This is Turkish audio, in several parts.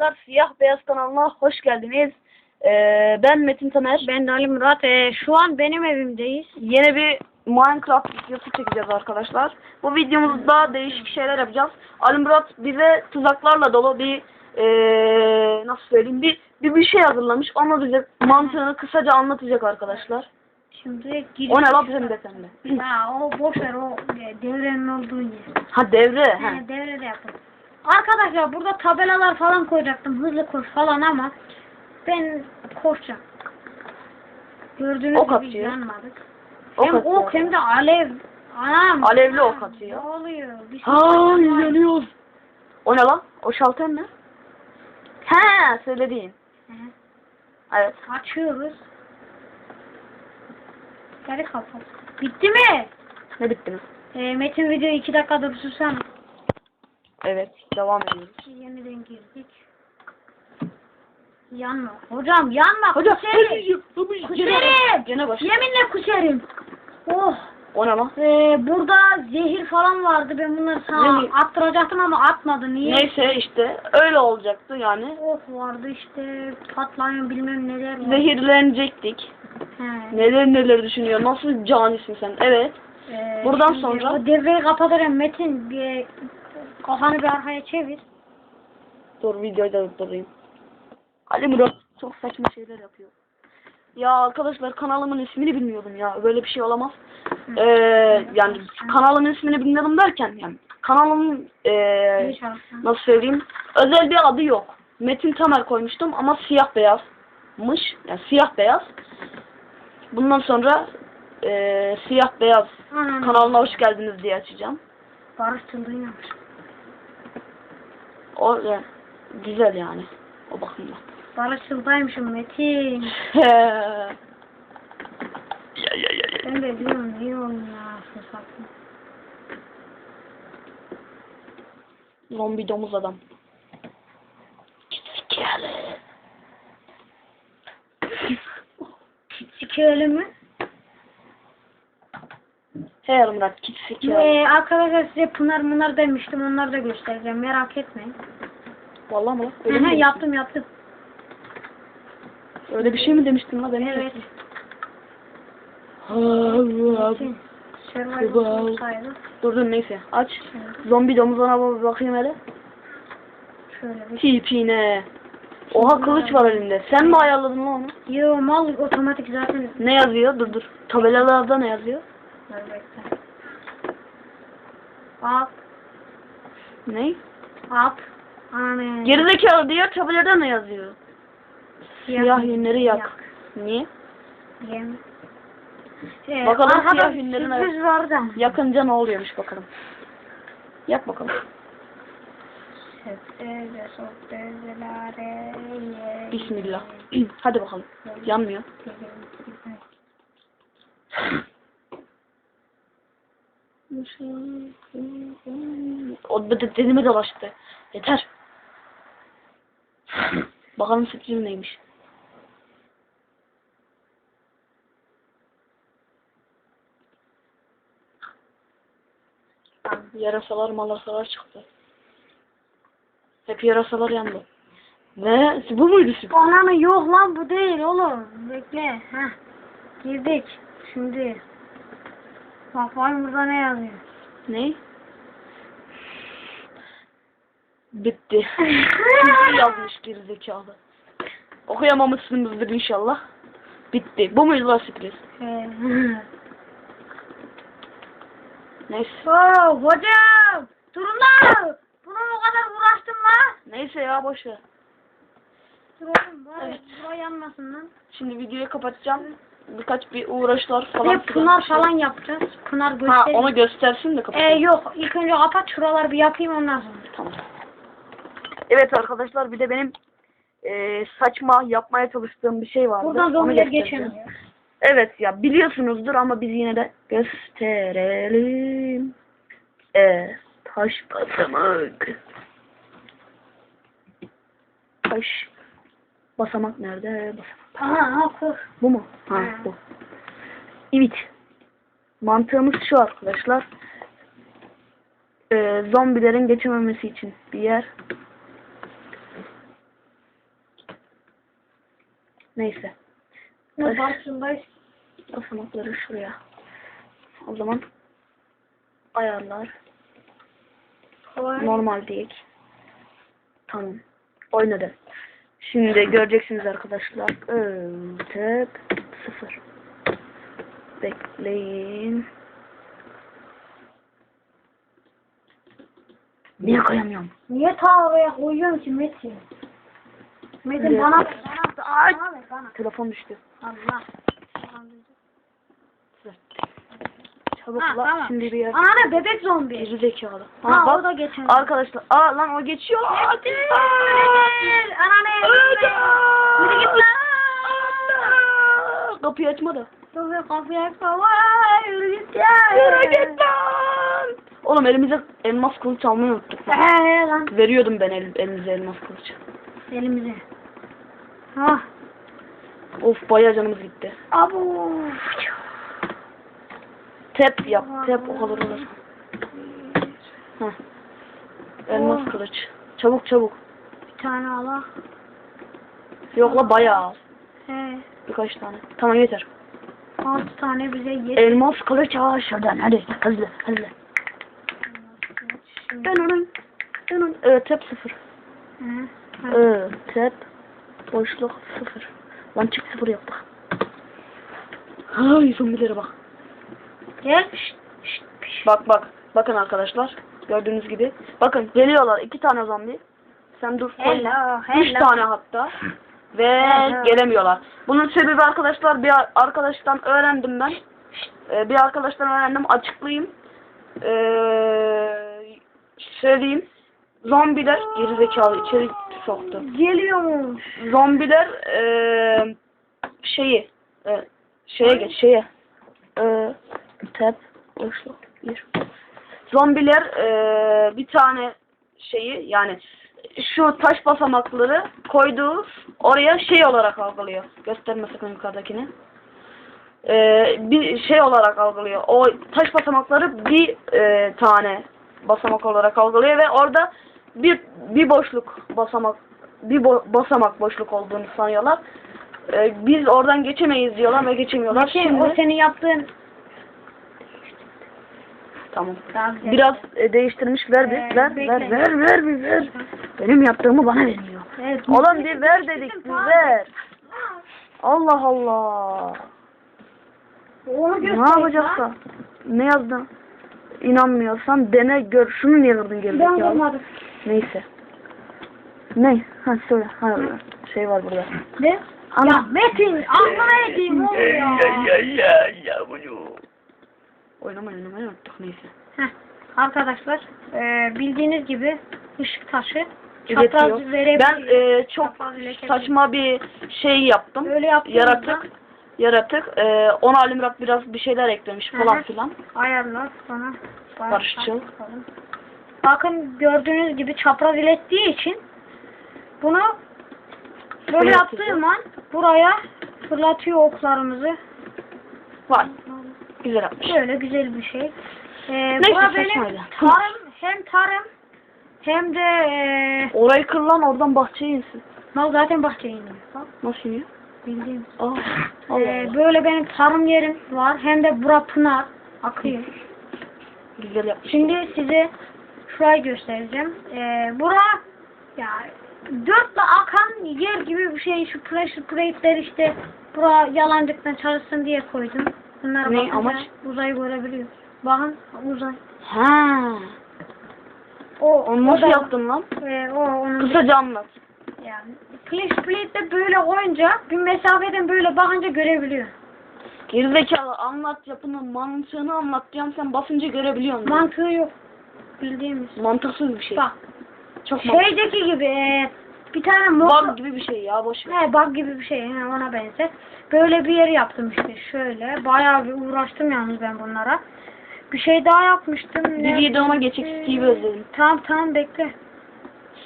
arkadaşlar Siyah Beyaz kanalına hoş geldiniz. Ee, ben Metin Tamer. Ben de Ali Murat. Ee, şu an benim evimdeyiz. Yeni bir Minecraft videosu çekeceğiz arkadaşlar. Bu videomuzda değişik şeyler yapacağız. Ali Murat bize tuzaklarla dolu bir ee, nasıl söyleyeyim bir, bir bir şey hazırlamış. Onu bize mantığını kısaca anlatacak arkadaşlar. Şimdi O ne lan bizim desenli? Ha, o boş ver o devrenin olduğu yer. Ha devre. He, He. devrede yapın. Arkadaşlar burada tabelalar falan koyacaktım. Hızlı koş falan ama ben koşacağım. Gördüğünüz Ok gibi atıyor. yanmadık. Ok hem atıyor. ok hem de alev. Anam. Alevli ok atıyor. Ne oluyor? Bir şey yanıyoruz. O ne lan? O şalter ne? He söylediğin. He. Evet. Açıyoruz. Geri kapat. Bitti mi? Ne bitti mi? Ee, Metin video 2 dakika dursursana. Evet. Devam ediyoruz. Yeniden girdik. Yanma. Hocam yanma. Hocam. Kuserim. Kuserim. Gene baş. Yeminle kuserim. Oh. O ne lan? Ee, burada zehir falan vardı. Ben bunları sana Yemin- attıracaktım ama atmadı. Niye? Neyse işte öyle olacaktı yani. Oh vardı işte patlayan bilmem neler var. Zehirlenecektik. He. Neler neler düşünüyor. Nasıl canisin sen? Evet. Ee, Buradan sonra- devreyi kapatırım Metin. Bir, kafanı bir arkaya çevir. Dur videoyu da durdurayım. Ali Murat çok saçma şeyler yapıyor. Ya arkadaşlar kanalımın ismini bilmiyordum ya. Böyle bir şey olamaz. Ee, yani kanalımın ismini bilmiyordum derken yani kanalımın ee, nasıl söyleyeyim özel bir adı yok. Metin Tamer koymuştum ama siyah beyazmış. Yani siyah beyaz. Bundan sonra ee, siyah beyaz kanalına hoş geldiniz diye açacağım. Barış Çılgın yapmış. O yani, güzel yani o bakımdan. Barış Çılgın'ymışım Metin. ya ya ya ya. Ben de diyorum niye ya fırsatlı. Zombi domuz adam. Gerizekalı. Sikeyle mi? Hey Murat gerizekalı. Ee, arkadaşlar size Pınar Mınar demiştim onları da göstereceğim merak etmeyin. Vallahi mı? lan? Hı Öyle, hı, mi yaptım yaptım. Öyle bir şey mi demiştin la ben? Evet. Dur dur neyse aç. Şöyle, Zombi domuzuna bir bakayım hele. şöyle bir. Tipine. Oha kılıç var elinde. Sen mi ayarladın lan onu? Yo mal otomatik zaten. Ne yazıyor? Dur dur. Tabelalarda ne yazıyor? Dur bekle. Up, Ne? up. Anne. Gerizekalı diğer tabelada ne yazıyor? Siyah yünleri yak. Niye? Yem. Ee, Bakalım arkada siyah yünlerin sürpriz var da. Yakınca ne oluyormuş bakalım. Yak bakalım. Bismillah. Hadi bakalım. Yanmıyor. O da denime dolaştı. Yeter. bakalım sürpriz neymiş. Yarasalar malasalar çıktı. Hep yarasalar yandı. Ve bu muydu sürpriz? Ananı yok lan bu değil oğlum. Bekle. Heh. Girdik. Şimdi. Bak var burada ne yazıyor? Ne? Bitti. Yazmış gerizekalı. Okuyamamışsınızdır inşallah. Bitti. Bu muydu lan sürpriz? Neyse. Oo, hocam. Durun lan. Buna o kadar uğraştım lan. Neyse ya boş ver. Dur oğlum bari Evet. bura yanmasın lan. Şimdi videoyu kapatacağım. Birkaç bir uğraşlar falan. de pınar falan yapacağız. Pınar Ha göstereyim. onu göstersin de Ee, kapatayım. yok ilk önce kapat şuraları bir yapayım ondan sonra. Tamam. Evet arkadaşlar bir de benim eee, saçma yapmaya çalıştığım bir şey vardı. Buradan zombiler geçemiyor. Evet ya biliyorsunuzdur ama biz yine de gösterelim. E taş basamak. Taş basamak nerede? Basamak. Aha. Bu mu? Ha Ha. bu. Evet. Mantığımız şu arkadaşlar. Ee, zombilerin geçememesi için bir yer. Neyse. Ne başındayız. Basamakları şuraya. O zaman ayarlar. Normal değil. Tamam. Oynadı. Şimdi göreceksiniz arkadaşlar. Ötek sıfır. Bekleyin. Niye koyamıyorum? Niye ta oraya koyuyorsun ki Metin? Metin bana ver, bana, ver, bana. Telefon düştü. Allah. Çabuk Ha, la. tamam. Şimdi bir yer. Ana bebek zombi. Geri zekalı. Ha, bak. o da geçen. Arkadaşlar. Aa lan o geçiyor. Hadi. Ana ne? Öldü. Yürü git lan. Kapıyı açma da. Kapıyı açma. Vay yürü git ya. Yürü git lan. Oğlum elimize elmas kılıç almayı unuttuk. He lan. Veriyordum ben el, elimize elmas kılıç. Elimize. Ha. Of bayağı canımız gitti. Abu. Tep yap. Tep o kadar olur. Heh. Elmas Oh. kılıç. Çabuk çabuk. Bir tane ala. Yok la bayağı az. He. Birkaç tane. Tamam yeter. Altı tane bize yet. Elmas kılıç ağa şuradan hadi. Hızlı hızlı. Dönün. Dönün. Evet tep sıfır. Hı. Evet tep. Boşluk sıfır. Lan çık sıfır yaptık. Ay zombilere bak. Gel. Şşt, şşt, şşt. Bak bak. Bakın arkadaşlar. Gördüğünüz gibi. Bakın geliyorlar. iki tane zombi. Sen dur. koyma. Hello, Üç hello. tane hatta. Ve Hello. gelemiyorlar. Bunun sebebi arkadaşlar bir arkadaştan öğrendim ben. Ee, bir arkadaştan öğrendim. Açıklayayım. Ee, söyleyeyim. Zombiler gerizekalı içeri soktu. Geliyormuş. Zombiler ee, şeyi ee, şeye geç şeye ee, tep boşluk bir zombiler ee, bir tane şeyi yani şu taş basamakları koyduğu oraya şey olarak algılıyor. Gösterme sakın yukarıdakini. Ee, bir şey olarak algılıyor. O taş basamakları bir ee, tane basamak olarak algılıyor ve orada bir bir boşluk basamak bir bo- basamak boşluk olduğunu sanıyorlar. Ee, biz oradan geçemeyiz diyorlar ve geçemiyorlar. Metin Şimdi o senin yaptığın tamam. güzel. Biraz e, değiştirmiş ver bir Ee, ver bekle. ver ver ver bir ver. Benim yaptığımı bana vermiyor. Evet. Oğlum bir ver dedik bir ver. Allah Allah. Ne yapacaksa? Ne yazdın? İnanmıyorsan dene gör. Şunu niye kırdın geri Ben zekalı? olmadım. Neyse. Ne? Ha söyle. Ha şey var burada. Ne? Ana. Ya Metin aklına edeyim oğlum ya. ya ya ya bunu. Oynamayı oynamayı unuttuk neyse. Heh, Arkadaşlar e, bildiğiniz gibi ışık taşı Üretiyor. çapraz verebiliyor. Ben e, çok Çapraz saçma bir şey yaptım. Böyle yaptığınızda- Yaratık. Yaratık. E, ona Ali Murat biraz bir şeyler eklemiş falan Hı hı. filan. ayarlar sonra Barışçıl. Bakın gördüğünüz gibi çapraz ilettiği için bunu böyle Evet, yaptığım an buraya fırlatıyor oklarımızı. Var. Güzel yapmış. Böyle güzel bir şey. Ee, Neyse, bura benim tarım hem tarım hem de e, Orayı kır lan oradan bahçeye insin. mal zaten bahçeye. Bak, Nasıl iniyor? bildiğim. Allah Ee, böyle benim tarım yerim var. Hem de bura pınar akıyor. Güzel yapmış. Şimdi size şurayı göstereceğim. Ee, bura ya dörtle akan yer gibi bir şey. Şu pressure plate'ler işte bura yalancıktan çalışsın diye koydum. Bunlar Ne, bakınca amaç? uzayı görebiliyor. Bakın uzay. Ha. O, Onu nasıl da- yaptın lan? Ee, o onun Kısaca anlat. yani pressure plate'de böyle koyunca bir mesafeden böyle bakınca görebiliyor. Gerizekalı anlat yapının mantığını anlatacağım sen basınca görebiliyorsun. Mantığı yok. Bildiğimiz. Mantıksız bir şey. Bak Çok mantıksız. şeydeki gibi e, bir tane motor Bug gibi bir şey ya boş ver. He bug gibi bir şey he, ona benzer. Böyle bir yer yaptım işte şöyle. Bayağı bir uğraştım yalnız ben bunlara. Bir şey daha yapmıştım. Bir videoma geçecek Steve'i özledim. Tamam tamam bekle.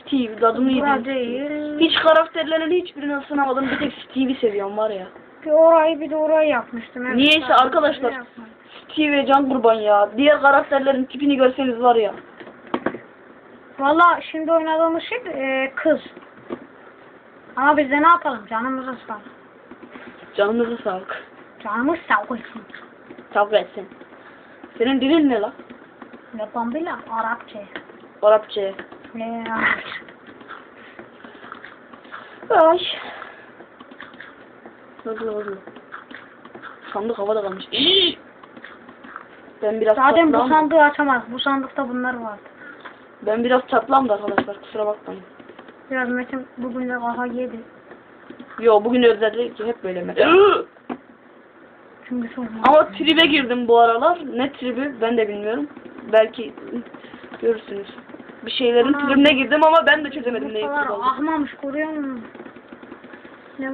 Steve Bura yedim. değil. Hiç karakterlerin hiçbirini ısınamadım. Bir tek Steve'i seviyorum var ya. Bir orayı bir de orayı yapmıştım. Evet, Niyeyse arkadaşlar. Steve ve Can Kurban ya. Diğer karakterlerin tipini görseniz var ya. Valla şimdi oynadığımız şey e, kız. Ama biz de ne yapalım canımız ıslan. Canınızı sağlık. Canımız sağ olsun. Sağlık etsin. Senin dilin ne lan? Ne bambila? Arapça. Arapça. Ne Arapça. Ay. Hızlı hızlı. Sandık havada kalmış. Ben biraz Zaten bu sandığı açamaz. Bu sandıkta bunlar var. Ben biraz çatlam da arkadaşlar kusura bakmayın. Biraz Metin bugün de kafa yedi. Yo bugün özellikle hep böyle mi? Çünkü çok Ama tribe girdim bu aralar. Ne tribi ben de bilmiyorum. Belki görürsünüz. Bir şeylerin Ana. tribine girdim ama ben de çözemedim Yumurtalar trib olduğunu. ahmamış görüyor musun?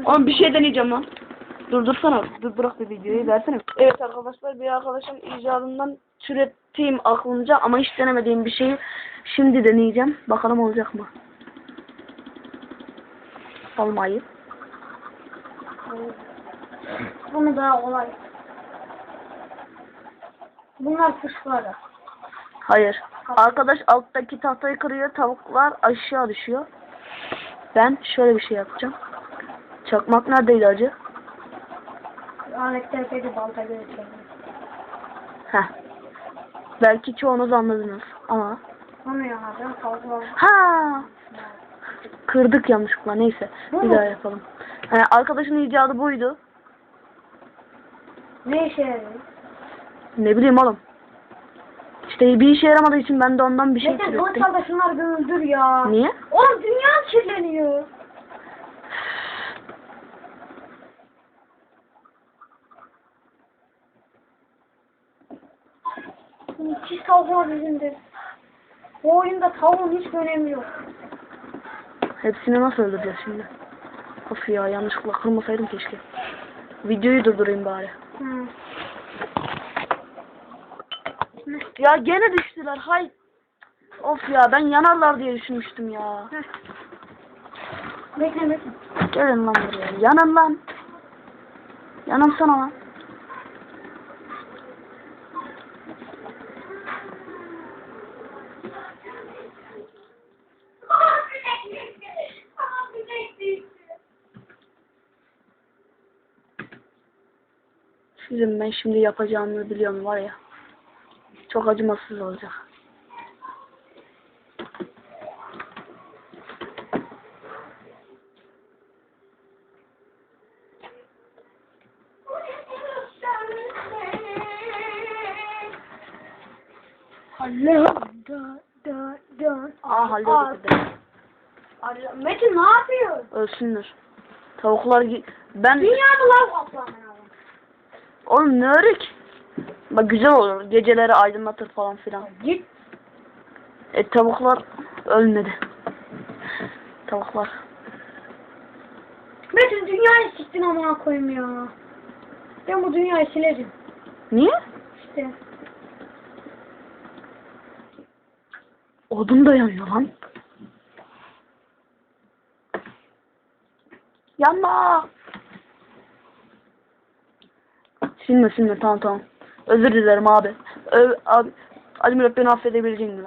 Ama bir şey deneyeceğim lan. Dur dursana. Dur bırak bir videoyu versene. Evet arkadaşlar bir arkadaşım icadından türettiğim aklımca ama hiç denemediğim bir şeyi şimdi deneyeceğim. Bakalım olacak mı? Almayı. Bunu daha kolay. Bunlar kuşları. Hayır. Arkadaş alttaki tahtayı kırıyor. Tavuklar aşağı düşüyor. Ben şöyle bir şey yapacağım. Çakmak neredeydi acı? Alekler peki balta götürüyor. Heh. Belki çoğunuz anladınız ama. Yanacağım tavuklar. Ha! Kırdık yanlışlıkla. Neyse. Bu Bir mu? daha yapalım. Ee, arkadaşın icadı buydu. Ne işe yarıyor? Ne bileyim oğlum. İşte bir işe yaramadığı için ben de ondan bir şey Metin türettim. Gonçal'da şunları bir öldür ya. Niye? Oğlum dünya kirleniyor. Pis tavuklar yüzünden. Bu oyunda tavuğun hiç önemi yok. Hepsini nasıl öldüreceğiz şimdi? Of ya yanlışlıkla kırmasaydım keşke. Videoyu durdurayım bari. Hı. Ya gene düştüler hay. Of ya ben yanarlar diye düşünmüştüm ya. Heh. Bekle bekle. Gelin lan buraya. Yanın lan. Yanımsana lan. Sizin ben şimdi yapacağımı biliyorum var ya. Çok acımasız olacak. Allah da da da. Aa halledildi. Allah. Metin ne yapıyor? Ölsünler. Tavuklar ben Dünyada lav kaplanı abi. Oğlum ne örük? Bak güzel olur. Geceleri aydınlatır falan filan. Git. E tavuklar ölmedi. Tavuklar. Metin dünyayı siktin amına koyayım ya. Ben bu dünyayı sileceğim. Niye? İşte. Odun da yanıyor lan. Yanma. Silme silme tamam tamam. Özür dilerim abi. Ö abi. Ali Murat beni affedebilecek mi?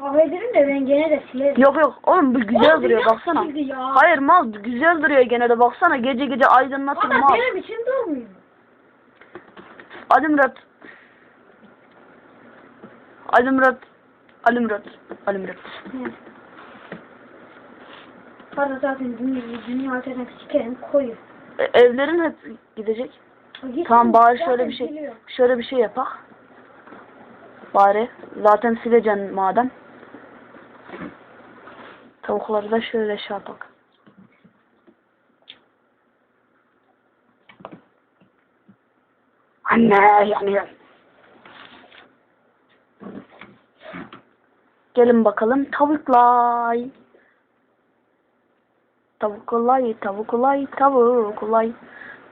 Affederim de ben gene de silerim. Yok yok oğlum bu güzel Oğlum, duruyor dünya baksana. sildi ya. Hayır mal güzel duruyor gene de baksana gece gece aydınlatır Ama mal. benim için durmuyor. Ali Murat. Ali Murat. Ali Murat. Ali Murat. Hı. Bana zaten dünya, dünya alternatif sikerim koyu. E, evlerin hep gidecek. Tamam bari zaten şöyle bir şey şöyle bir şey yapak. Bari zaten sileceksin madem. Tavukları da şöyle şey yapak. Anne yanıyor. Gelin bakalım tavuklar.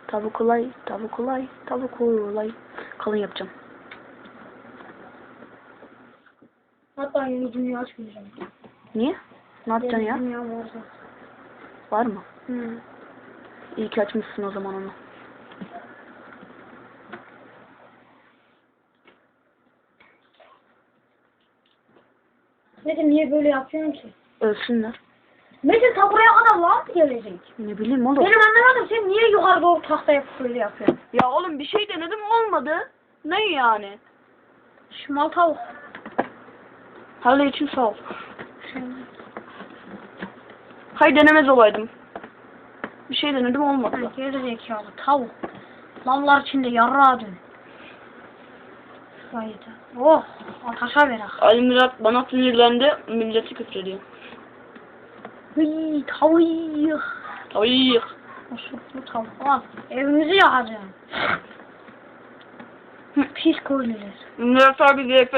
Tavukulay, tavukulay, tavukulay. Tavukulay, tavukulay, tavukulay. Kalın yapacağım. Hatta yeni dünya açmayacağım. Niye? Ne yapacaksın Yeni ya? dünya varsa. Var mı? Hı. İyi ki açmışsın o zaman onu. Metin niye böyle yapıyorsun ki? Ölsünler. Metin ta buraya kadar lan gelecek? Ne bileyim oğlum. Benim anlamadım sen niye yukarı doğru tahta yapıp böyle yapıyorsun? Ya oğlum bir şey denedim olmadı. Ne yani? Şimal tavuk. Hala için sağ ol. Şey, Hay denemez olaydım. Bir şey denedim olmadı. ha, Geri zekalı tavuk. Lavlar içinde yarrağa dön. Da. Oh. Ataşa ver. Ali Murat bana sinirlendi. Milleti küfrediyor. Hıy tavuk. Ay. Usurtlu tavuk. Evimizi yakacağım. Pis köylüler. Murat abi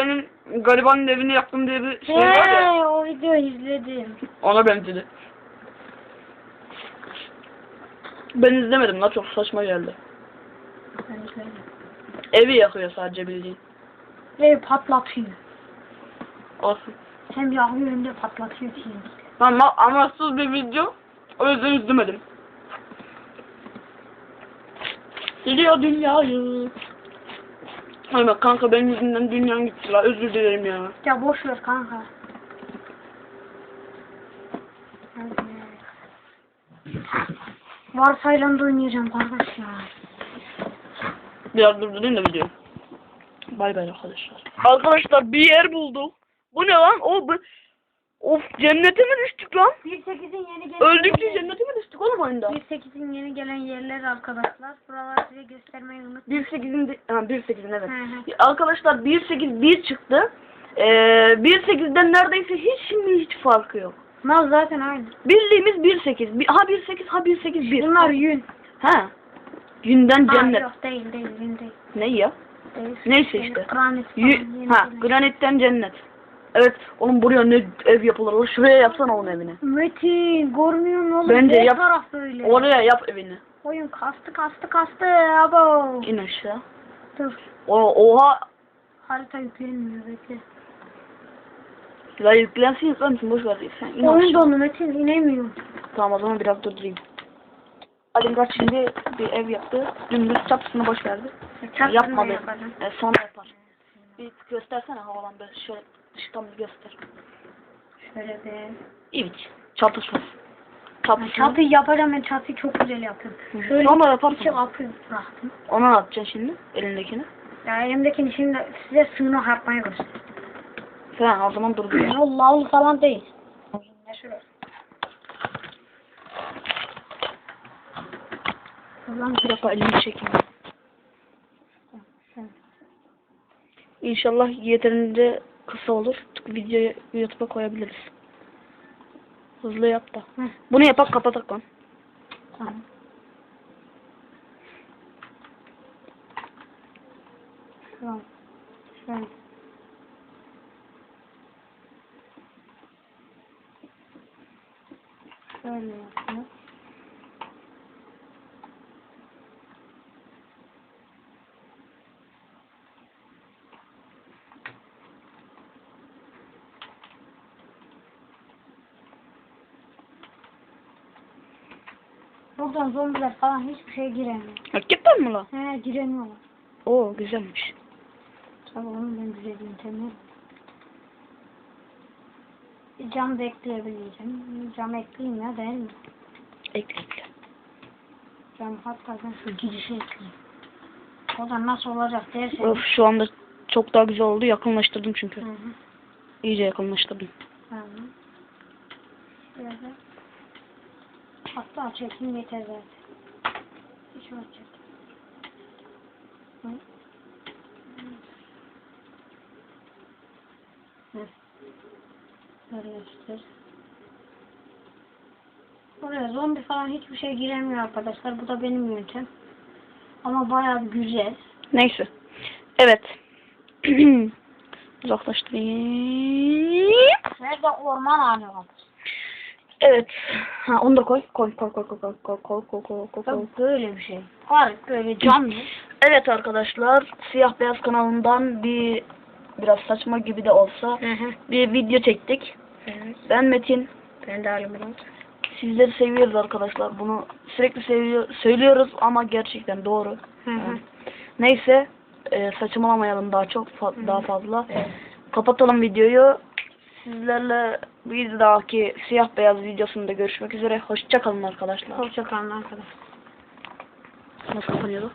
garibanın evini yaktım diye bir şey var ya. He, o videoyu izledim. Ona benzedi. Ben izlemedim la çok saçma geldi. Ben izledim. Evi yakıyor sadece bildiğin. Ve patlatıyor. Olsun. Hem yakıyor hem de patlatıyor şimdi. Ama amaçsız bir video. O yüzden izlemedim. Siliyor dünyayı. Hayır bak kanka benim yüzümden dünyan gitti la özür dilerim ya. Ya boş ver kanka. Varsayılan da oynayacağım kardeş ya. Biraz durdurayım da videoyu. Bay bay arkadaşlar. Arkadaşlar bir yer bulduk. Bu ne lan? O bu... Of cennete mi düştük lan? 1.8'in yeni gelen Öldükçe cennete mi düştük oğlum oyunda? 1.8'in yeni gelen yerler arkadaşlar. Buraları size göstermeyi unutmayın. 1.8'in de... Ha 1.8'in evet. Hı hı. Arkadaşlar 1.8 1 çıktı. Ee, 1.8'den neredeyse hiç şimdi hiç farkı yok. Mal zaten aynı. Bildiğimiz 1.8. Bir- Ha 1.8 ha 1.8 1. Bunlar yün. Ha. Günden Ha, cennet. yok değil değil yün değil. Ne ya? değil. Neyse işte. Granit falan. Ha granitten cennet. Evet oğlum buraya ne ev yapılır? Oğlum Şuraya yapsana onun evini. Metin görmüyor musun oğlum? Bence Her yap- taraf böyle. Oraya yap evini. Oyun kastı kastı kastı abo. İn aşağı. Dur. O, oha. Harita yüklenmiyor bekle. La yüklensin yüklensin boş ver. Sen in Oyun aşağı. donu Metin inemiyor. Tamam o zaman biraz durdurayım. Ali Murat şimdi bir ev yaptı. Dümdüz çatısını boş verdi. Çatısını Yapmadı. yapacağım. E, sonra yapar. Bir göstersene havalan böyle şöyle bir göster. Şöyle bir. Evet. Çatısı. Çatısını. Çatıyı yapacağım ben çatıyı çok güzel. Hı. Şöyle Sonra yaparsın. içi kapı bıraktım. Ona ne yapacaksın şimdi? Elindekini. Ya elimdekini şimdi size sığınak yapmayı göstereyim. Sen o zaman durdur. Yol lavlu falan değil. Ne şöyle. Ulan Bir dakika elini çekeyim. İnşallah yeterince kısa olur. Videoyu YouTube'a koyabiliriz. Hızlı yap da. Hı. Bunu yapak kapatak lan. Tamam. Şöyle. Şöyle. Şöyle yapıyor. Buradan zombiler falan hiçbir şey giremiyor. Hakikaten mi lan? He giremiyorlar. Oo güzelmiş. Tabii onun ben güzel yöntemi. Cam da ekleyebileceğim. Cam ekleyeyim ya değil mi? Ekle ekle. Cam hatta ben şu girişe ekleyeyim. O da nasıl olacak dersen. Of şu anda çok daha güzel oldu. Yakınlaştırdım çünkü. Hı hı. İyice yakınlaştırdım. Hı hı. Şöyle. Hatta çekeyim yeter zaten. Hiç. Hı. Birleştir. Buraya zombi falan hiçbir şey giremiyor arkadaşlar. Bu da benim yöntem. Ama bayağı güzel. Neyse. Evet. Uzaklaştırayım. Nerede orman ağacı var? Evet. Ha onu da koy. Koy koy koy koy koy koy koy koy koy koy böyle bir şey. Var böyle canlı. Evet arkadaşlar, Siyah Beyaz kanalından bir biraz saçma gibi de olsa bir video çektik. Evet. Ben Metin. Ben de alayım bunu. Sizleri seviyoruz arkadaşlar. Bunu sürekli seviyor, söylüyoruz ama gerçekten doğru. Hı hı. Neyse, e, saçmalamayalım daha çok fa- daha fazla. Evet. Kapatalım videoyu. Sizlerle Bir dahaki siyah beyaz videosunda görüşmek üzere. Hoşçakalın arkadaşlar. Hoşçakalın arkadaşlar. Nasıl kapanıyordu?